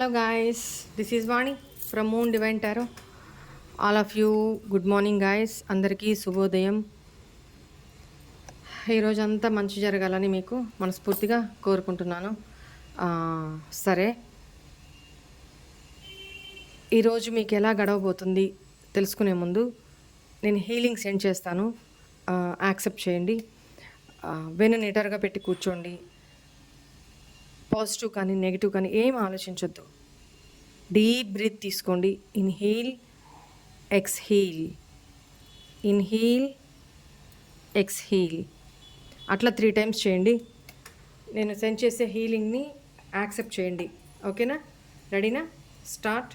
Hello guys this is Vani from Moon Divine Tarot all of you good morning guys అందరికీ శుభోదయం. ఈరోజు అంతా మంచి జరగాలని మీకు మనస్ఫూర్తిగా కోరుకుంటున్నాను. సరే. ఈరోజు మీకు ఎలా గడవబోతుంది తెలుసుకునే ముందు నేను హీలింగ్ సెండ్ చేస్తాను యాక్సెప్ట్ చేయండి. వెను వెన్ను నిటర్గా పెట్టి కూర్చోండి. పాజిటివ్ కానీ నెగిటివ్ కానీ ఏం ఆలోచించొద్దు. డీప్ బ్రీత్ తీసుకోండి. Inhale exhale. Inhale exhale. అట్లా త్రీ టైమ్స్ చేయండి. నేను సెండ్ చేసే హీలింగ్ని యాక్సెప్ట్ చేయండి. ఓకేనా? రెడీనా? Start.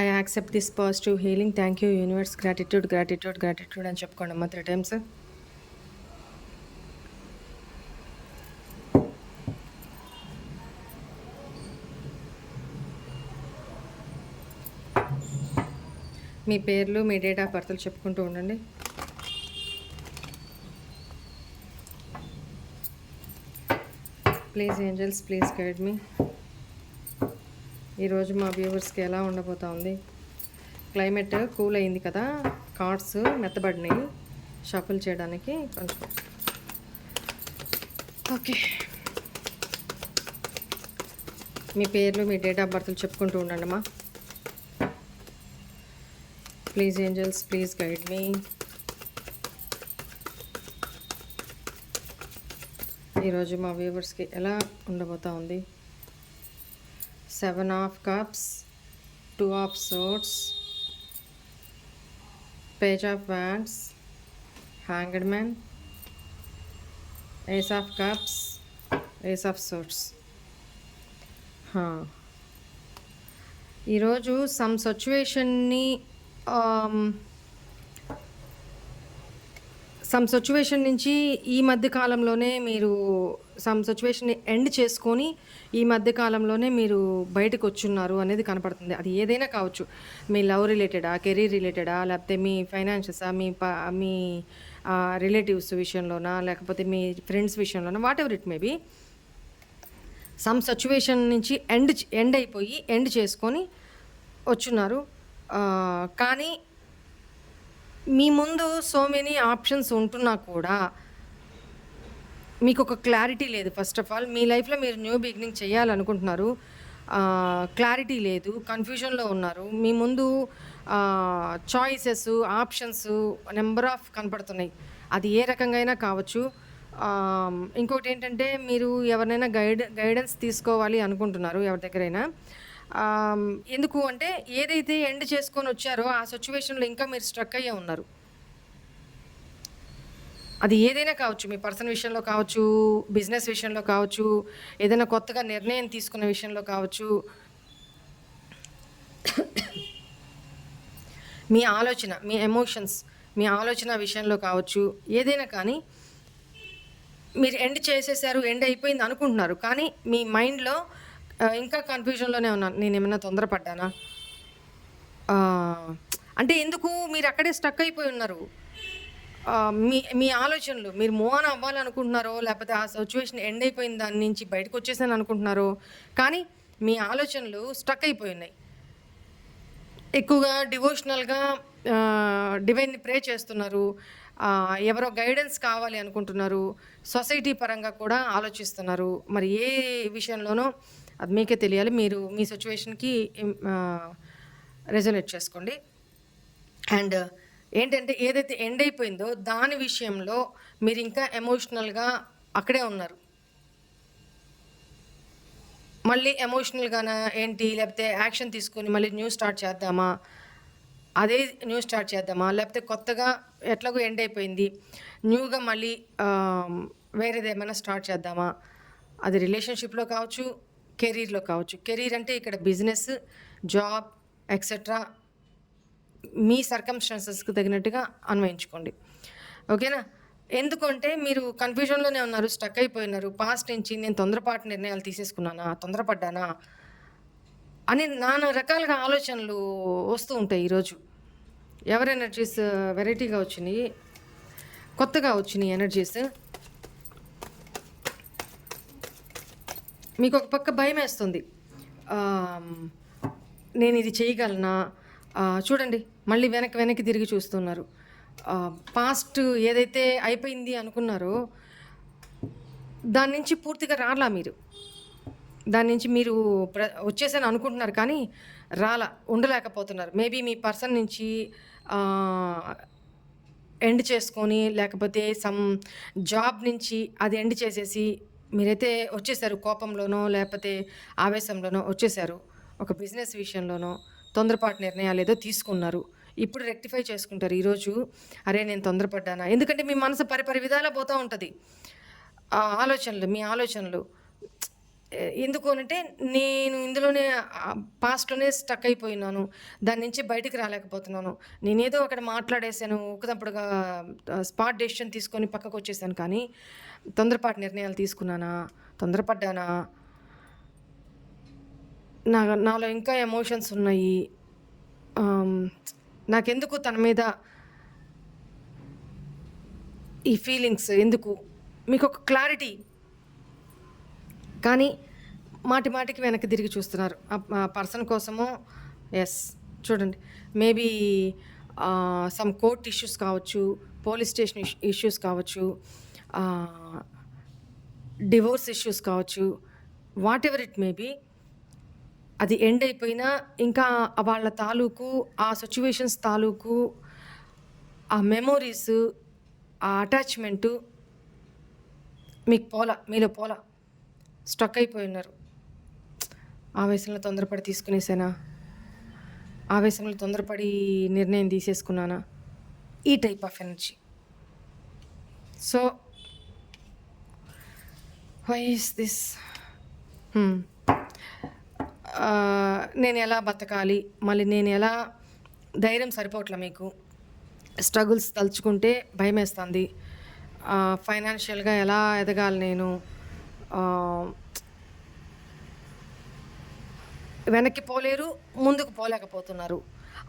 I accept this positive healing thank you universe gratitude gratitude gratitude అని చెప్పుకోండి. అమ్మ త్రీ టైమ్స్ మీ పేర్లు మీ డేట్ ఆఫ్ బర్త్లు చెప్పుకుంటూ ఉండండి. Please angels please guide me ఈరోజు మా వ్యూవర్స్కి ఎలా ఉండబోతా ఉంది? క్లైమేట్ కూల్ అయింది కదా కార్డ్స్ మెత్తబడినాయి షఫుల్ చేయడానికి కొంచెం. ఓకే. మీ పేర్లు మీ డేట్ ఆఫ్ బర్త్లు చెప్పుకుంటూ ఉండండి అమ్మా. Please angels please guide me. ఈరోజు మా వ్యూవర్స్కి ఎలా ఉండబోతా ఉంది? seven of cups two of swords page of wands hanged man ace of cups ace of swords ఈరోజు సమ్ సిచ్యువేషన్ని సమ్ సిచ్యువేషన్ నుంచి ఈ మధ్య కాలంలోనే మీరు సమ్ సిచ్యువేషన్ని ఎండ్ చేసుకొని ఈ మధ్య కాలంలోనే మీరు బయటకు వచ్చున్నారు అనేది కనపడుతుంది. అది ఏదైనా కావచ్చు. మీ లవ్ రిలేటెడా కెరీర్ రిలేటెడా లేకపోతే మీ ఫైనాన్షియసా మీ ప మీ రిలేటివ్స్ విషయంలోనా లేకపోతే మీ friends విషయంలోనా whatever it maybe some situation నుంచి ఎండ్ ఎండ్ అయిపోయి ఎండ్ చేసుకొని వచ్చున్నారు. కానీ మీ ముందు సో మెనీ ఆప్షన్స్ ఉంటున్నా కూడా మీకు ఒక క్లారిటీ లేదు. ఫస్ట్ ఆఫ్ ఆల్ మీ లైఫ్లో మీరు న్యూ బిగినింగ్ చేయాలనుకుంటున్నారు. క్లారిటీ లేదు కన్ఫ్యూజన్లో ఉన్నారు. మీ ముందు చాయిసెస్ ఆప్షన్స్ నెంబర్ ఆఫ్ కనపడుతున్నాయి. అది ఏ రకంగా అయినా కావచ్చు. ఇంకోటి ఏంటంటే మీరు ఎవరినైనా గైడ్ గైడెన్స్ తీసుకోవాలి అనుకుంటున్నారు ఎవరి దగ్గరైనా. ఎందుకు అంటే ఏదైతే ఎండ్ చేసుకొని వచ్చారో ఆ సిచ్యువేషన్లో ఇంకా మీరు స్ట్రక్ అయ్యే ఉన్నారు. అది ఏదైనా కావచ్చు మీ పర్సన్ విషయంలో కావచ్చు బిజినెస్ విషయంలో కావచ్చు ఏదైనా కొత్తగా నిర్ణయం తీసుకున్న విషయంలో కావచ్చు. మీ ఆలోచన మీ ఎమోషన్స్ మీ ఆలోచన విషయంలో కావచ్చు ఏదైనా కానీ మీరు ఎండ్ చేసేసారు ఎండ్ అయిపోయింది అనుకుంటున్నారు. కానీ మీ మైండ్లో ఇంకా కన్ఫ్యూజన్లోనే ఉన్నాను నేను ఏమైనా తొందరపడ్డానా అంటే ఎందుకు? మీరు అక్కడే స్టక్ అయిపోయి ఉన్నారు. మీ మీ ఆలోచనలు. మీరు మోహన్ అవ్వాలనుకుంటున్నారో లేకపోతే ఆ సిచ్యువేషన్ ఎండ్ అయిపోయిన దాని నుంచి బయటకు వచ్చేసాను అనుకుంటున్నారో కానీ మీ ఆలోచనలు స్టక్ అయిపోయి ఉన్నాయి. ఎక్కువగా డివోషనల్గా డివైన్ని ప్రే చేస్తున్నారు. ఎవరో గైడెన్స్ కావాలి అనుకుంటున్నారు. సొసైటీ పరంగా కూడా ఆలోచిస్తున్నారు. మరి ఏ విషయంలోనో అది మీకే తెలియాలి. మీరు మీ సిచ్యువేషన్కి రెజొనేట్ చేసుకోండి. అండ్ ఏంటంటే ఏదైతే ఎండ్ అయిపోయిందో దాని విషయంలో మీరు ఇంకా ఎమోషనల్గా అక్కడే ఉన్నారు. మళ్ళీ ఎమోషనల్గానా ఏంటి? లేకపోతే యాక్షన్ తీసుకొని మళ్ళీ న్యూ స్టార్ట్ చేద్దామా? అదే న్యూ స్టార్ట్ చేద్దామా? లేకపోతే కొత్తగా ఎట్లాగో ఎండ్ అయిపోయింది. న్యూగా మళ్ళీ వేరేది ఏమైనా స్టార్ట్ చేద్దామా? అది రిలేషన్షిప్లో కావచ్చు కెరీర్లో కావచ్చు. కెరీర్ అంటే ఇక్కడ బిజినెస్ జాబ్ ఎక్సెట్రా మీ సర్కమ్స్టాన్సెస్కి తగినట్టుగా అన్వయించుకోండి. ఓకేనా? ఎందుకంటే మీరు కన్ఫ్యూజన్లోనే ఉన్నారు స్టక్ అయిపోయినారు. పాస్ట్ నుంచి నేను తొందరపాటు నిర్ణయాలు తీసేసుకున్నానా? తొందరపడ్డానా? అని నానా రకాలుగా ఆలోచనలు వస్తూ ఉంటాయి ఈరోజు. ఎవరి ఎనర్జీస్ వెరైటీగా వచ్చినాయి? కొత్తగా వచ్చినాయి ఎనర్జీస్ మీకు ఒక పక్క భయం వేస్తుంది. నేను ఇది చేయగలనా? చూడండి మళ్ళీ వెనక్కి వెనక్కి తిరిగి చూస్తున్నారు. పాస్ట్ ఏదైతే అయిపోయింది అనుకున్నారో దాని నుంచి పూర్తిగా రాలా మీరు. దాని నుంచి మీరు ప్ర వచ్చేసాను అనుకుంటున్నారు కానీ రాలా ఉండలేకపోతున్నారు. మేబీ మీ పర్సన్ నుంచి ఎండ్ చేసుకొని లేకపోతే సమ్ జాబ్ నుంచి అది ఎండ్ చేసేసి మీరైతే వచ్చేసారు కోపంలోనో లేకపోతే ఆవేశంలోనో వచ్చేసారు. ఒక బిజినెస్ విషయంలోనో తొందరపాటు నిర్ణయాలు ఏదో తీసుకున్నారు. ఇప్పుడు రెక్టిఫై చేసుకుంటారు ఈరోజు అరే నేను తొందరపడ్డానా? ఎందుకంటే మీ మనసు పరిపరి విధాలా పోతూ ఉంటుంది. ఆలోచనలు మీ ఆలోచనలు. ఎందుకు అనంటే నేను ఇందులోనే పాస్ట్లోనే స్టక్ అయిపోయినాను. దాని నుంచి బయటికి రాలేకపోతున్నాను. నేనేదో అక్కడ మాట్లాడేసాను ఒకదప్పుడుగా స్పాట్ డెసిషన్ తీసుకొని పక్కకు వచ్చేసాను కానీ తొందరపాటు నిర్ణయాలు తీసుకున్నానా? తొందరపడ్డానా? నా నాలో ఇంకా ఎమోషన్స్ ఉన్నాయి. నాకెందుకు తన మీద ఈ ఫీలింగ్స్? ఎందుకు? మీకు ఒక క్లారిటీ. కానీ మాటి మాటికి వెనక్కి తిరిగి చూస్తున్నారు. ఆ పర్సన్ కోసము? ఎస్ చూడండి. మేబీ సమ్ కోర్ట్ ఇష్యూస్ కావచ్చు పోలీస్ స్టేషన్ ఇష్యూస్ కావచ్చు డివోర్స్ ఇష్యూస్ కావచ్చు whatever it may be అది ఎండ్ అయిపోయినా ఇంకా వాళ్ళ తాలూకు ఆ సిచ్యువేషన్స్ తాలూకు ఆ మెమోరీస్ ఆ అటాచ్మెంటు మీకు పోలా మీలో పోలా. స్టక్ అయిపోయి ఉన్నారు. ఆవేశంలో తొందరపడి తీసుకునేసానా? ఆవేశంలో తొందరపడి నిర్ణయం తీసేసుకున్నానా? ఈ type of energy so why is this నేను ఎలా బతకాలి? మళ్ళీ నేను ఎలా ధైర్యం సరిపోవట్లే మీకు? స్ట్రగుల్స్ తలుచుకుంటే భయం వేస్తుంది ఫైనాన్షియల్గా ఎలా ఎదగాలి నేను? వెనక్కి పోలేరు ముందుకు పోలేకపోతున్నారు.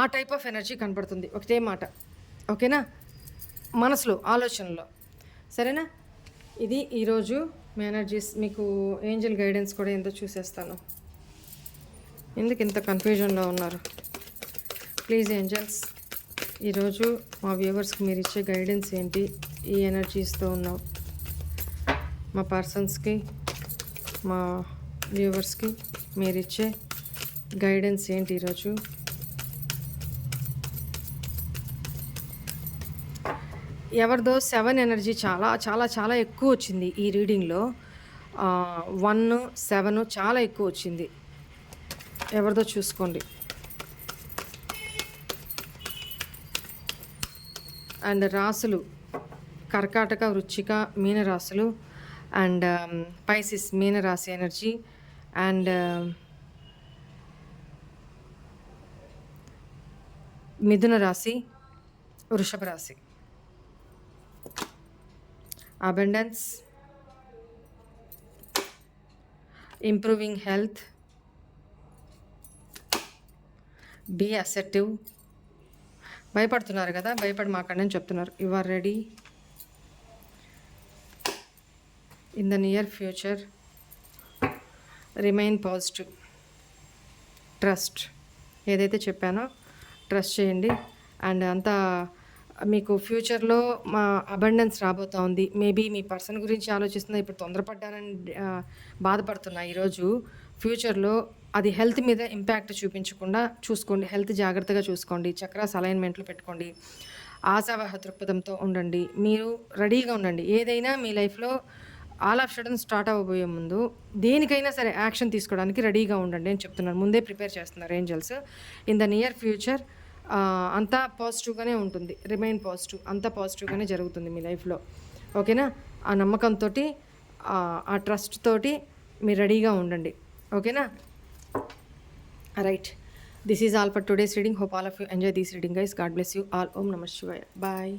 ఆ టైప్ ఆఫ్ ఎనర్జీ కనపడుతుంది. ఒకటే మాట. ఓకేనా? మనసులో ఆలోచనలో. సరేనా? ఇది ఈరోజు మీ ఎనర్జీస్ మీకు ఏంజల్ గైడెన్స్ కూడా ఏందో చూసేస్తాను? ఎందుకు ఇంత కన్ఫ్యూజన్లో ఉన్నారు? ప్లీజ్ ఏంజల్స్ ఈరోజు మా వ్యూవర్స్కి మీరు ఇచ్చే గైడెన్స్ ఏంటి? ఈ ఎనర్జీస్తో ఉన్నాం మా పర్సన్స్కి మా వ్యూవర్స్కి మీరు ఇచ్చే గైడెన్స్ ఏంటి ఈరోజు? ఎవరిదో సెవెన్ ఎనర్జీ చాలా చాలా చాలా ఎక్కువ వచ్చింది ఈ రీడింగ్లో. వన్ సెవెన్ చాలా ఎక్కువ వచ్చింది. ఎవరిదో చూసుకోండి. అండ్ రాసులు కర్కాటక వృచ్చిక మీనరాశులు అండ్ పైసిస్ మీనరాశి ఎనర్జీ అండ్ మిథున రాశి వృషభ రాశి. Abundance improving health be acceptive భయపడుతున్నారు కదా భయపడి మాకండి అని చెప్తున్నారు. You are ready in the near future remain positive trust ఏదైతే చెప్పానో ట్రస్ట్ చేయండి. అండ్ అంతా మీకు ఫ్యూచర్లో మా అబండెన్స్ రాబోతూ ఉంది. మేబీ మీ పర్సన్ గురించి ఆలోచిస్తున్నా ఇప్పుడు తొందరపడ్డానని బాధపడుతున్నా ఈరోజు ఫ్యూచర్లో అది హెల్త్ మీద ఇంపాక్ట్ చూపించకుండా చూసుకోండి. హెల్త్ జాగ్రత్తగా చూసుకోండి. చక్రాస్ అలైన్మెంట్లు పెట్టుకోండి. ఆశావహ దృక్పథంతో ఉండండి. మీరు రెడీగా ఉండండి. ఏదైనా మీ లైఫ్లో ఆల్ ఆఫ్ సడన్ స్టార్ట్ అవ్వబోయే ముందు దేనికైనా సరే యాక్షన్ తీసుకోవడానికి రెడీగా ఉండండి అని చెప్తున్నారు. ముందే ప్రిపేర్ చేస్తున్నారు angels. In the near future అంతా పాజిటివ్గానే ఉంటుంది. రిమైన్ పాజిటివ్ అంతా పాజిటివ్గానే జరుగుతుంది మీ లైఫ్లో. ఓకేనా? ఆ నమ్మకంతో ఆ ట్రస్ట్ తోటి మీరు రెడీగా ఉండండి. ఓకేనా? Right this is all for today's reading hope all of you enjoy these reading guys God bless you all ఓం నమ శివాయ బాయ్